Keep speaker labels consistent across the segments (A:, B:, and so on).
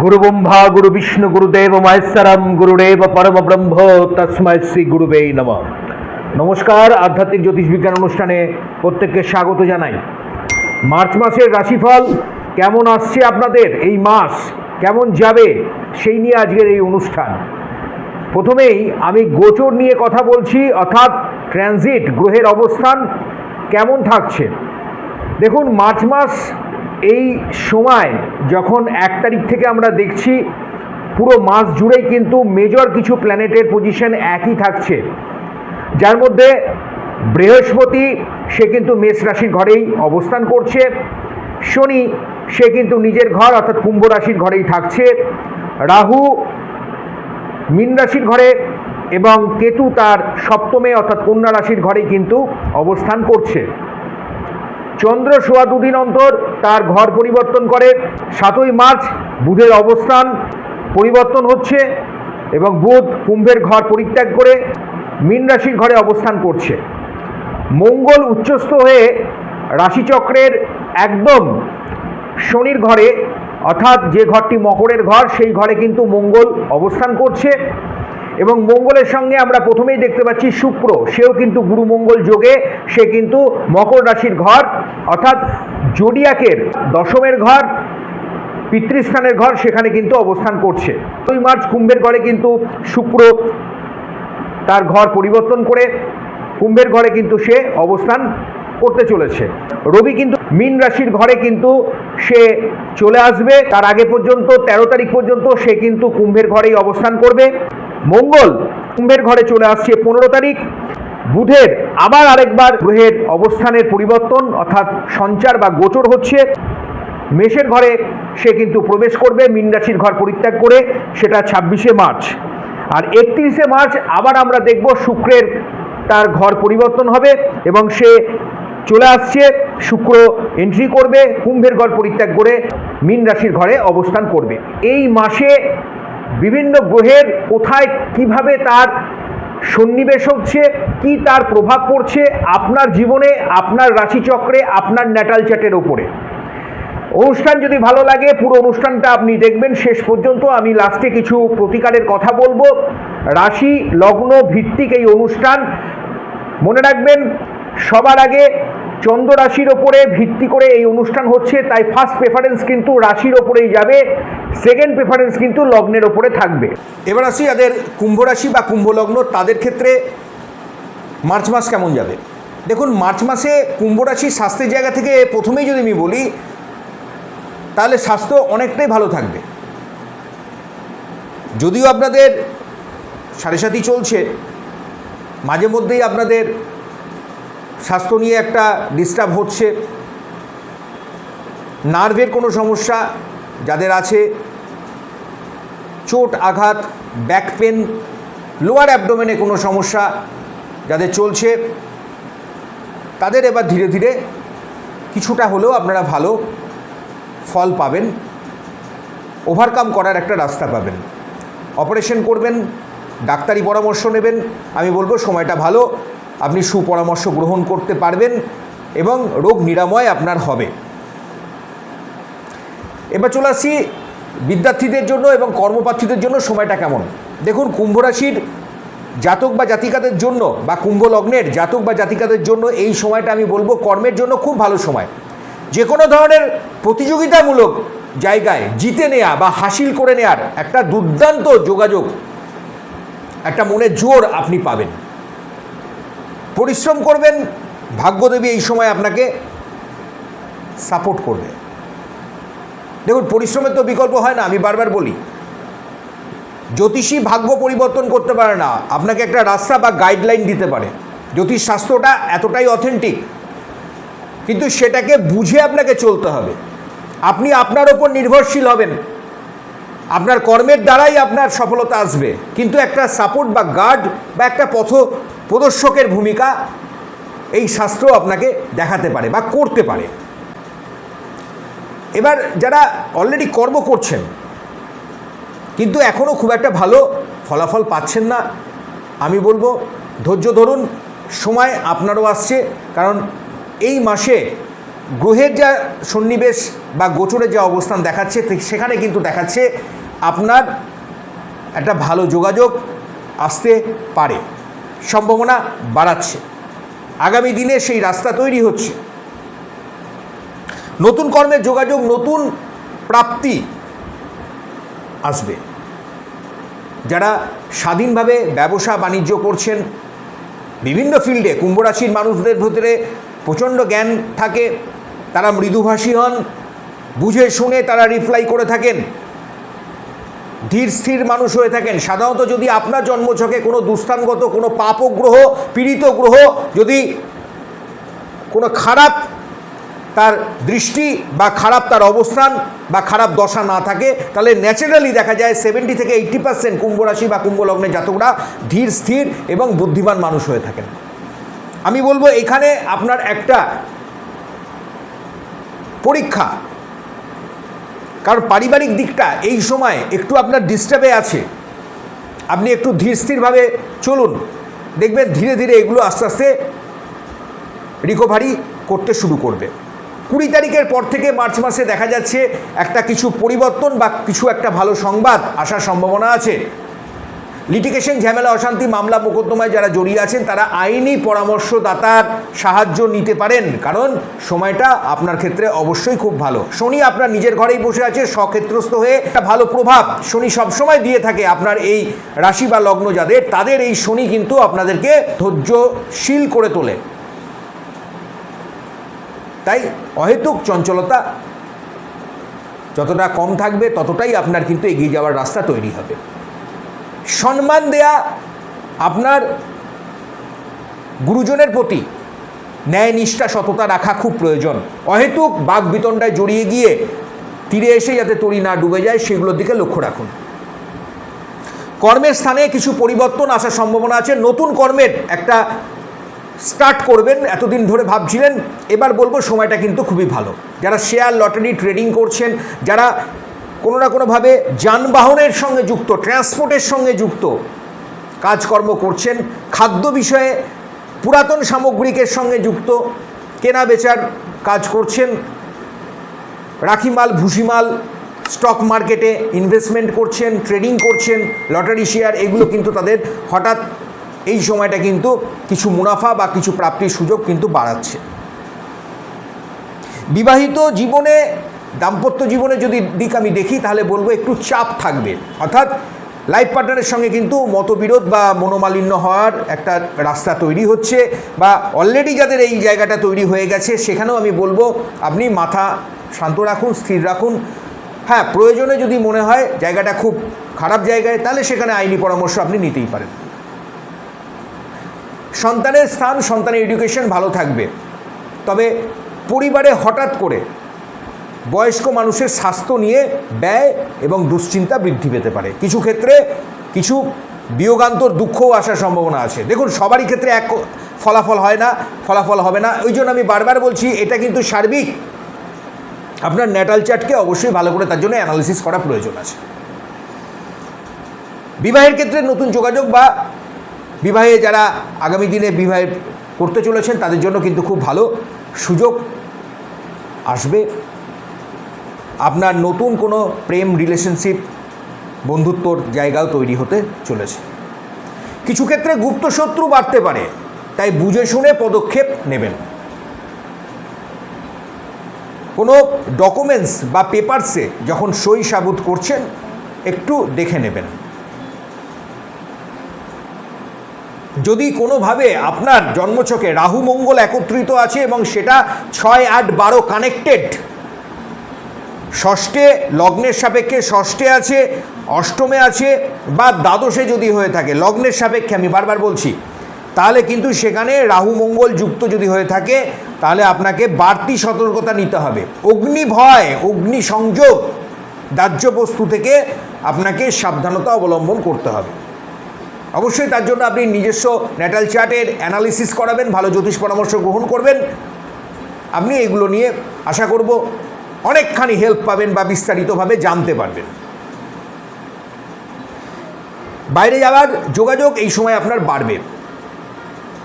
A: গুরু ব্রহ্মা গুরু বিষ্ণু গুরুদেব মহেশ্বরম গুরুদেব পরম ব্রহ্ম তস্ময় শ্রী গুরুবে নম নমস্কার আধ্যাত্মিক জ্যোতিষ বিজ্ঞান অনুষ্ঠানে প্রত্যেককে স্বাগত জানাই। মার্চ মাসের রাশিফল কেমন আসছে আপনাদের? এই মাস কেমন যাবে? সেই নিয়ে আজকের এই অনুষ্ঠান। প্রথমেই আমি গোচর নিয়ে কথা বলছি, অর্থাৎ ট্রানজিট গ্রহের অবস্থান কেমন থাকছে? দেখুন, মার্চ মাস এই সময় যখন এক তারিখ থেকে আমরা দেখছি পুরো মাস জুড়েই কিন্তু মেজর কিছু প্ল্যানেটের পজিশন একই থাকছে। যার মধ্যে বৃহস্পতি, সে কিন্তু মেষ রাশির ঘরেই অবস্থান করছে। শনি, সে কিন্তু নিজের ঘর অর্থাৎ কুম্ভ রাশির ঘরেই থাকছে। রাহু মীন রাশির ঘরে এবং কেতু তার সপ্তমে অর্থাৎ কন্যা রাশির ঘরেই কিন্তু অবস্থান করছে। চন্দ্র সোয়া দুদিন অন্তর তার ঘর পরিবর্তন করে। সাতই মার্চ বুধের অবস্থান পরিবর্তন হচ্ছে এবং বুধ কুম্ভের ঘর পরিত্যাগ করে মীন রাশির ঘরে অবস্থান করছে। মঙ্গল উচ্চস্থ হয়ে রাশিচক্রের একদম শনির ঘরে, অর্থাৎ যে ঘরটি মকরের ঘর, সেই ঘরে কিন্তু মঙ্গল অবস্থান করছে। এবং মঙ্গলের সঙ্গে আমরা প্রথমেই দেখতে পাচ্ছি শুক্র। সেও কিন্তু গুরু মঙ্গল যোগে, সে কিন্তু মকর রাশির ঘর, অর্থাৎ জোডিয়াকের দশমের ঘর, পিতৃস্থানের ঘর সেখানে কিন্তু অবস্থান করছে। দুই মার্চ কুম্ভের ঘরে কিন্তু শুক্র তার ঘর পরিবর্তন করে, কুম্ভের ঘরে কিন্তু সে অবস্থান করতে চলেছে। রবি কিন্তু মীন রাশির ঘরে কিন্তু সে চলে আসবে। তার আগে পর্যন্ত ১৩ তারিখ পর্যন্ত সে কিন্তু কুম্ভের ঘরেই অবস্থান করবে। মঙ্গল কুম্ভের ঘরে চলে আসছে পনেরো তারিখ। বুধের আবার আরেকবার গ্রহের অবস্থানের পরিবর্তন, অর্থাৎ সঞ্চার বা গোচর হচ্ছে। মেষের ঘরে সে কিন্তু প্রবেশ করবে, মীন রাশির ঘর পরিত্যাগ করে, সেটা ছাব্বিশে মার্চ। আর একত্রিশে মার্চ আবার আমরা দেখব শুক্রের তার ঘর পরিবর্তন হবে এবং সে চলে আসছে, শুক্র এন্ট্রি করবে, কুম্ভের ঘর পরিত্যাগ করে মীন রাশির ঘরে অবস্থান করবে। এই মাসে বিভিন্ন গ্রহের কোথায় কীভাবে তার সন্নিবেশ হচ্ছে, কি তার প্রভাব পড়ছে আপনার জীবনে, আপনার রাশিচক্রে, আপনার ন্যাটাল চ্যাটের ওপরে অনুষ্ঠান যদি ভালো লাগে, পুরো অনুষ্ঠানটা আপনি দেখবেন। শেষ পর্যন্ত আমি লাস্টে কিছু প্রতিকারের কথা বলব। রাশি, লগ্ন ভিত্তিক এই অনুষ্ঠান। মনে রাখবেন, সবার আগে চন্দ্র রাশির ওপরে ভিত্তি করে এই অনুষ্ঠান হচ্ছে, তাই ফার্স্ট প্রেফারেন্স কিন্তু রাশির ওপরেই যাবে সেকেন্ড প্রেফারেন্স কিন্তু লগ্নের ওপরে থাকবে। এবার আসি যাদের কুম্ভ রাশি বা কুম্ভ লগ্ন তাদের ক্ষেত্রে মার্চ মাস কেমন যাবে? দেখুন, মার্চ মাসে কুম্ভ রাশির স্বাস্থ্যের জায়গা থেকে প্রথমেই যদি আমি বলি, তাহলে স্বাস্থ্য অনেকটাই ভালো থাকবে। যদিও আপনাদের সাড়ে সাথী চলছে, মাঝে মধ্যেই আপনাদের স্বাস্থ্য নিয়ে একটা ডিস্টার্ব হচ্ছে। নার্ভের কোনো সমস্যা, যাদের আছে চোট আঘাত ব্যাক পেন লোয়ার অ্যাবডোমেনে কোনো সমস্যা যাদের চলছে, তাদের এবার ধীরে ধীরে কিছুটা হলেও আপনারা ভালো ফল পাবেন ওভারকাম করার একটা রাস্তা পাবেন। অপারেশন করবেন, ডাক্তারি পরামর্শ নেবেন, আমি বলব সময়টা ভালো। আপনি সুপরামর্শ গ্রহণ করতে পারবেন এবং রোগ নিরাময় আপনার হবে। এবার চলে আসি বিদ্যার্থীদের জন্য এবং কর্মপ্রার্থীদের জন্য সময়টা কেমন? দেখুন, কুম্ভ রাশির জাতক বা জাতিকাদের জন্য বা কুম্ভ লগ্নের জাতক বা জাতিকাদের জন্য এই সময়টা আমি বলব কর্মের জন্য খুব ভালো সময়। যে কোনো ধরনের প্রতিযোগিতামূলক জায়গায় জিতে নেয়া বা হাসিল করে নেয়ার একটা দুর্দান্ত যোগাযোগ, একটা মনে জোর আপনি পাবেন। পরিশ্রম করবেন, ভাগ্যদেবী এই সময় আপনাকে সাপোর্ট করবে। দেখুন, পরিশ্রমের তো বিকল্প হয় না, আমি বারবার বলি। জ্যোতিষী ভাগ্য পরিবর্তন করতে পারে না, আপনাকে একটা রাস্তা বা গাইডলাইন দিতে পারে। জ্যোতিষ শাস্ত্রটা এতটাই অথেন্টিক কিন্তু সেটাকে বুঝে আপনাকে চলতে হবে। আপনি আপনার ওপর নির্ভরশীল হবেন। আপনার কর্মের দ্বারাই আপনার সফলতা আসবে। কিন্তু একটা সাপোর্ট বা গার্ড বা একটা পথ প্রদর্শকের ভূমিকা, এই শাস্ত্র আপনাকে দেখাতে পারে বা করতে পারে। এবার যারা অলরেডি কর্ম করছেন, কিন্তু এখনও খুব একটা ভালো ফলাফল পাচ্ছেন না, আমি বলব, ধৈর্য ধরুন, সময় আপনারও আসছে, কারণ এই মাসে গ্রহের যা সন্নিবেশ বা গোচরের যা অবস্থান দেখাচ্ছে সেখানে কিন্তু দেখাচ্ছে আপনার একটা ভালো যোগাযোগ আসতে পারে। সম্ভাবনা বাড়াচ্ছে। আগামী দিনে সেই রাস্তা তৈরি হচ্ছে। নতুন কর্মের যোগাযোগ, নতুন প্রাপ্তি আসবে। যারা স্বাধীনভাবে ব্যবসা বাণিজ্য করছেন, বিভিন্ন ফিল্ডে কুম্ভ রাশির মানুষদের ভেতরে প্রচণ্ড জ্ঞান থাকে, তারা মৃদুভাষী হন, বুঝে শুনে তারা রিপ্লাই করে থাকেন। ধীর স্থির মানুষ হয়ে থাকেন। সাধারণত যদি আপনার জন্মছকে কোনো দুস্থানগত কোনো পাপগ্রহ, পীড়িত গ্রহ, যদি কোনো খারাপ তার দৃষ্টি বা খারাপ তার অবস্থান বা খারাপ দশা না থাকে, তাহলে ন্যাচারালি দেখা যায় সেভেন্টি থেকে এইট্টি পার্সেন্ট কুম্ভ রাশি বা কুম্ভ লগ্নের জাতকরা ধীর স্থির এবং বুদ্ধিমান মানুষ হয়ে থাকেন। আমি বলব এখানে আপনার একটা পরীক্ষা কারণ পারিবারিক দিকটা এই সময় একটু আপনার ডিস্টার্বে আছে। আপনি একটু ধীর স্থিরভাবে চলুন। দেখবেন ধীরে ধীরে এগুলো আস্তে আস্তে রিকভারি করতে শুরু করবে। কুড়ি তারিখের পর থেকে মার্চ মাসে দেখা যাচ্ছে একটা কিছু পরিবর্তন বা কিছু একটা ভালো সংবাদ আসার সম্ভাবনা আছে। লিটিগেশন ঝামেলা, অশান্তি, মামলা, মোকদ্দমায় যারা জড়িয়ে আছেন, তারা আইনি পরামর্শদাতার সাহায্য নিতে পারেন। কারণ সময়টা আপনার ক্ষেত্রে অবশ্যই খুব ভালো। শনি আপনার নিজের ঘরেই বসে আছে, স্বক্ষেত্রস্থ হয়ে একটা ভালো প্রভাব শনি সবসময় দিয়ে থাকে আপনার এই রাশি বা লগ্ন যাদের, তাদের এই শনি কিন্তু আপনাদেরকে ধৈর্যশীল করে তোলে। তাই অহেতুক চঞ্চলতা যতটা কম থাকবে, ততটাই আপনার কিন্তু এগিয়ে যাওয়ার রাস্তা তৈরি হবে। সম্মান দেয়া আপনার গুরুজনের প্রতি ন্যায় নিষ্ঠা, সততা রাখা খুব প্রয়োজন। অহেতুক বাঘ বিতণ্ডায় জড়িয়ে গিয়ে তীরে এসে যাতে তরি না ডুবে যায়, সেগুলোর দিকে লক্ষ্য রাখুন। কর্মের স্থানে কিছু পরিবর্তন আসার সম্ভাবনা আছে। নতুন কর্মের একটা স্টার্ট করবেন, এতদিন ধরে ভাবছিলেন, এবার বলব সময়টা কিন্তু খুবই ভালো। যারা শেয়ার, লটারি, ট্রেডিং করছেন, যারা কোনো না কোনোভাবে যানবাহনের সঙ্গে যুক্ত ট্রান্সপোর্টের সঙ্গে যুক্ত কাজকর্ম করছেন। খাদ্য বিষয়ে পুরাতন সামগ্রিকের সঙ্গে যুক্ত কেনা বেচার কাজ করছেন। রাখিমাল, ভুসিমাল, স্টক মার্কেটে ইনভেস্টমেন্ট করছেন ট্রেডিং করছেন লটারি শেয়ার এগুলো কিন্তু তাদের হঠাৎ এই সময়টা কিন্তু কিছু মুনাফা বা কিছু প্রাপ্তির সুযোগ কিন্তু বাড়াচ্ছে। বিবাহিত জীবনে দাম্পত্য জীবনে যদি দিক আমি দেখি, তাহলে বলব একটু চাপ থাকবে। অর্থাৎ লাইফ পার্টনারের সঙ্গে কিন্তু মতবিরোধ বা মনোমালিন্য হওয়ার একটা রাস্তা তৈরি হচ্ছে বা অলরেডি যাদের এই জায়গাটা তৈরি হয়ে গেছে, সেখানেও আমি বলব আপনি মাথা শান্ত রাখুন, স্থির রাখুন। হ্যাঁ প্রয়োজনে যদি মনে হয় জায়গাটা খুব খারাপ জায়গায়, তাহলে সেখানে আইনি পরামর্শ আপনি নিতেই পারেন। সন্তানের স্থান, সন্তানের এডুকেশন ভালো থাকবে। তবে পরিবারে হঠাৎ করে বয়স্ক মানুষের স্বাস্থ্য নিয়ে ব্যয় এবং দুশ্চিন্তা বৃদ্ধি পেতে পারে। কিছু ক্ষেত্রে কিছু বিয়োগান্তর দুঃখও আসার সম্ভাবনা আছে। দেখুন, সবারই ক্ষেত্রে এক ফলাফল হয় না, ফলাফল হবে না। ওই জন্য আমি বারবার বলছি, এটা কিন্তু সার্বিক। আপনার ন্যাটাল চার্টকে অবশ্যই ভালো করে তার জন্য অ্যানালিসিস করা প্রয়োজন আছে। বিবাহের ক্ষেত্রে নতুন যোগাযোগ বা বিবাহে যারা আগামী দিনে বিবাহে করতে চলেছেন, তাদের জন্য কিন্তু খুব ভালো সুযোগ আসবে। আপনার নতুন কোনো প্রেম রিলেশনশিপ বন্ধুত্বর জায়গাও তৈরি হতে চলেছে। কিছু ক্ষেত্রে গুপ্ত শত্রু বাড়তে পারে, তাই বুঝে শুনে পদক্ষেপ নেবেন। কোনো ডকুমেন্টস বা পেপারসে যখন সই সাবুত করছেন, একটু দেখে নেবেন। যদি কোনোভাবে আপনার জন্মছকে রাহু মঙ্গল একত্রিত আছে এবং সেটা ছয় আট বারো কানেক্টেড ষষ্ঠে, লগ্নের সাপেক্ষে ষষ্ঠে আছে, অষ্টমে আছে, বা দ্বাদশে যদি হয়ে থাকে, লগ্নের সাপেক্ষে আমি বারবার বলছি, তাহলে কিন্তু সেখানে রাহু, মঙ্গল যুক্ত যদি হয়ে থাকে, তাহলে আপনাকে বাড়তি সতর্কতা নিতে হবে। অগ্নি ভয় অগ্নি সংযোগ দাহ্য বস্তু থেকে আপনাকে সাবধানতা অবলম্বন করতে হবে। অবশ্যই তার জন্য আপনি নিজস্ব ন্যাটাল চার্টের অ্যানালিসিস করাবেন, ভালো জ্যোতিষ পরামর্শ গ্রহণ করবেন। আপনি এগুলো নিয়ে আশা করব অনেকখানি হেল্প পাবেন বা বিস্তারিতভাবে জানতে পারবেন। বাইরে যাওয়ার যোগাযোগ এই সময় আপনার বাড়বে।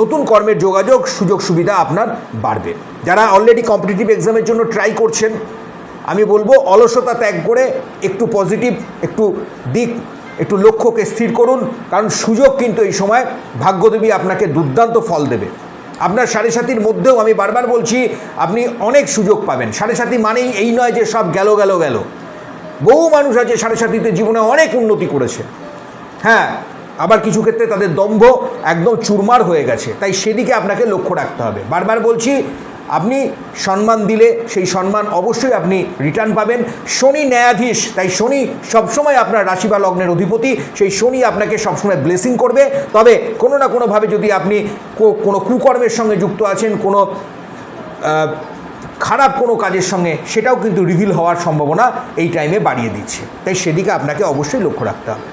A: নতুন কর্মের যোগাযোগ, সুযোগ সুবিধা আপনার বাড়বে। যারা অলরেডি কম্পিটিটিভ এক্সামের জন্য ট্রাই করছেন, আমি বলব অলসতা ত্যাগ করে একটু পজিটিভ একটু দিক, একটু লক্ষ্যকে স্থির করুন। কারণ সুযোগ কিন্তু এই সময় ভাগ্যদেবী আপনাকে দুর্দান্ত ফল দেবে। আপনার সাড়ে সাতির মধ্যেও আমি বারবার বলছি, আপনি অনেক সুযোগ পাবেন। সাড়ে সাতি মানেই এই নয় যে সব গেল গেল গেল। বহু মানুষ আছে সাড়ে সাতিতে জীবনে অনেক উন্নতি করেছে। হ্যাঁ আবার কিছু ক্ষেত্রে তাদের দম্ভ একদম চুরমার হয়ে গেছে। তাই সেদিকে আপনাকে লক্ষ্য রাখতে হবে। বারবার বলছি আপনি সম্মান দিলে সেই সম্মান অবশ্যই আপনি রিটার্ন পাবেন। শনি ন্যায়াধীশ, তাই শনি সবসময় আপনার রাশি বা লগ্নের অধিপতি, সেই শনি আপনাকে সবসময় ব্লেসিং করবে। তবে কোনো না কোনোভাবে যদি আপনি কোনো কুকর্মের সঙ্গে যুক্ত আছেন, কোনো খারাপ কোনো কাজের সঙ্গে, সেটাও কিন্তু রিভিল হওয়ার সম্ভাবনা এই টাইমে বাড়িয়ে দিচ্ছে। তাই সেদিকে আপনাকে অবশ্যই লক্ষ্য রাখতে হবে।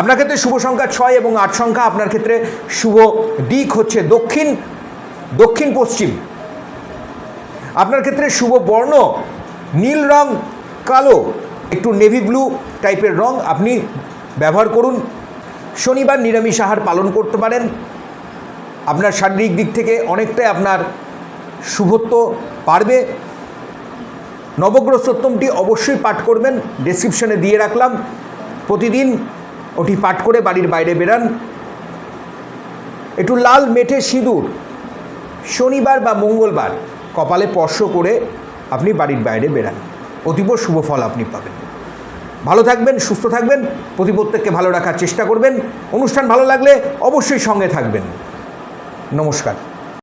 A: আপনার ক্ষেত্রে শুভ সংখ্যা ছয় এবং আট সংখ্যা, আপনার ক্ষেত্রে শুভ দিক হচ্ছে দক্ষিণ দক্ষিণ পশ্চিম। আপনার ক্ষেত্রে শুভ বর্ণ, নীল রং, কালো, একটু নেভি ব্লু টাইপের রং আপনি ব্যবহার করুন। শনিবার নিরামিষ আহার পালন করতে পারেন। আপনার শারীরিক দিক থেকে অনেকটাই আপনার শুভত্ব পারবে নবগ্রহ সত্যমটি অবশ্যই পাঠ করবেন ডেসক্রিপশনে দিয়ে রাখলাম। প্রতিদিন ওটি পাঠ করে বাড়ির বাইরে বেরান। একটু লাল, মেঠে, সিঁদুর। শনিবার বা মঙ্গলবার কপালে স্পর্শ করে আপনি বাড়ির বাইরে বেরান অতীব শুভ ফল আপনি পাবেন। ভালো থাকবেন, সুস্থ থাকবেন, প্রতি প্রত্যেককে ভালো রাখার চেষ্টা করবেন। অনুষ্ঠান ভালো লাগলে অবশ্যই সঙ্গে থাকবেন। নমস্কার।